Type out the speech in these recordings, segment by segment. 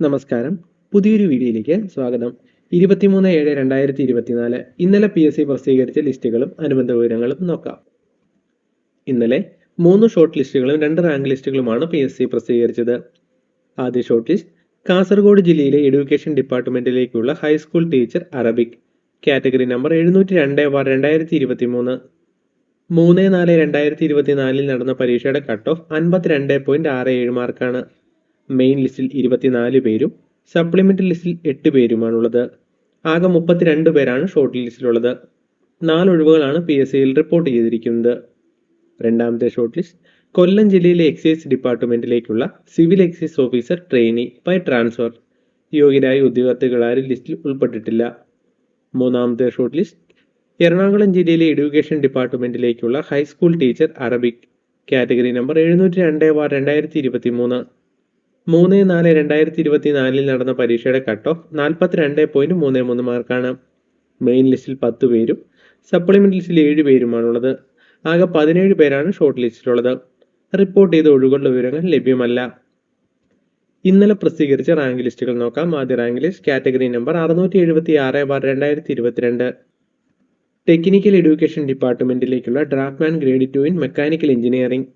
നമസ്കാരം. പുതിയൊരു വീഡിയോയിലേക്ക് സ്വാഗതം. ഇരുപത്തിമൂന്ന് ഏഴ് രണ്ടായിരത്തി ഇരുപത്തിനാല് ഇന്നലെ പി എസ് സി പ്രസിദ്ധീകരിച്ച ലിസ്റ്റുകളും അനുബന്ധ വിവരങ്ങളും നോക്കാം. ഇന്നലെ മൂന്ന് ഷോർട്ട് ലിസ്റ്റുകളും രണ്ട് റാങ്ക് ലിസ്റ്റുകളുമാണ് പി എസ് സി പ്രസിദ്ധീകരിച്ചത്. ആദ്യ ഷോർട്ട് ലിസ്റ്റ് കാസർഗോഡ് ജില്ലയിലെ education ഡിപ്പാർട്ട്മെന്റിലേക്കുള്ള high school teacher Arabic category number എഴുന്നൂറ്റി രണ്ട് ബാർ രണ്ടായിരത്തി ഇരുപത്തി മൂന്ന് മൂന്ന് നാല് രണ്ടായിരത്തി ഇരുപത്തിനാലിൽ നടന്ന പരീക്ഷയുടെ കട്ട് ഓഫ് അൻപത്തിരണ്ട് പോയിന്റ് ആറ് ഏഴ് മാർക്കാണ് മെയിൻ ലിസ്റ്റിൽ ഇരുപത്തിനാല് പേരും സപ്ലിമെന്ററി ലിസ്റ്റിൽ എട്ട് പേരുമാണുള്ളത്. ആകെ മുപ്പത്തിരണ്ട് പേരാണ് ഷോർട്ട് ലിസ്റ്റിലുള്ളത് നാല് ഒഴിവുകളാണ് പി എസ് സിയിൽ റിപ്പോർട്ട് ചെയ്തിരിക്കുന്നത്. രണ്ടാമത്തെ ഷോർട്ട് ലിസ്റ്റ് കൊല്ലം ജില്ലയിലെ excise ഡിപ്പാർട്ട്മെന്റിലേക്കുള്ള civil excise officer trainee by transfer യോഗ്യരായ ഉദ്യോഗാർത്ഥികൾ ആരും ലിസ്റ്റിൽ ഉൾപ്പെട്ടിട്ടില്ല. മൂന്നാമത്തെ ഷോർട്ട് ലിസ്റ്റ് എറണാകുളം ജില്ലയിലെ education ഡിപ്പാർട്ട്മെന്റിലേക്കുള്ള high school teacher Arabic category number എഴുന്നൂറ്റി രണ്ട് ബാർ രണ്ടായിരത്തി ഇരുപത്തി മൂന്ന് മൂന്ന് നാല് രണ്ടായിരത്തി ഇരുപത്തി നാലിൽ നടന്ന പരീക്ഷയുടെ കട്ട് ഓഫ് നാൽപ്പത്തിരണ്ട് പോയിന്റ് മൂന്ന് മൂന്ന് മാർക്കാണ് മെയിൻ ലിസ്റ്റിൽ പത്ത് പേരും സപ്ലിമെന്റ് ലിസ്റ്റിൽ ഏഴ് പേരുമാണുള്ളത്. ആകെ പതിനേഴ് പേരാണ് ഷോർട്ട് ലിസ്റ്റിലുള്ളത് റിപ്പോർട്ട് ചെയ്ത ഒഴിവുകളുടെ വിവരങ്ങൾ ലഭ്യമല്ല. ഇന്നലെ പ്രസിദ്ധീകരിച്ച റാങ്ക് ലിസ്റ്റുകൾ നോക്കാം. ആദ്യ റാങ്ക് ലിസ്റ്റ് കാറ്റഗറി നമ്പർ അറുന്നൂറ്റി എഴുപത്തി ആറ് ബാർ രണ്ടായിരത്തി ഇരുപത്തിരണ്ട്. Technical education ഡിപ്പാർട്ട്മെന്റിലേക്കുള്ള draftsman grade two in mechanical engineering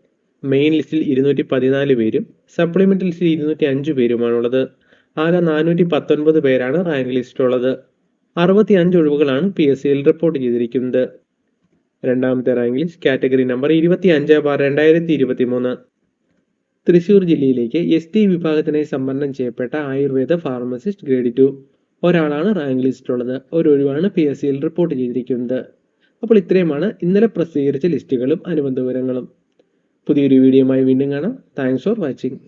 main ലിസ്റ്റിൽ ഇരുന്നൂറ്റി പതിനാല് പേരും സപ്ലിമെന്ററി ലിസ്റ്റിൽ ഇരുന്നൂറ്റി അഞ്ച് പേരുമാണുള്ളത്. ആകെ നാനൂറ്റി പത്തൊൻപത് പേരാണ് റാങ്ക് ലിസ്റ്റിലുള്ളത് അറുപത്തി അഞ്ച് ഒഴിവുകളാണ് പി എസ് സിയിൽ റിപ്പോർട്ട് ചെയ്തിരിക്കുന്നത്. രണ്ടാമത്തെ റാങ്ക് ലിസ്റ്റ് കാറ്റഗറി നമ്പർ ഇരുപത്തി അഞ്ച് ബാർ രണ്ടായിരത്തി ഇരുപത്തി മൂന്ന് തൃശൂർ ജില്ലയിലേക്ക് എസ് ടി വിഭാഗത്തിനായി സംവരണം ചെയ്യപ്പെട്ട ആയുർവേദ ഫാർമസിസ്റ്റ് ഗ്രേഡ് ടു ഒരാളാണ് റാങ്ക് ലിസ്റ്റിലുള്ളത് ഒരു ഒഴിവാണ് പി എസ് സിയിൽ റിപ്പോർട്ട് ചെയ്തിരിക്കുന്നത്. അപ്പോൾ ഇത്രയുമാണ് ഇന്നലെ പ്രസിദ്ധീകരിച്ച ലിസ്റ്റുകളും അനുബന്ധ വിവരങ്ങളും. പുതിയൊരു വീഡിയോയുമായി വീണ്ടും കാണാം. Thanks for watching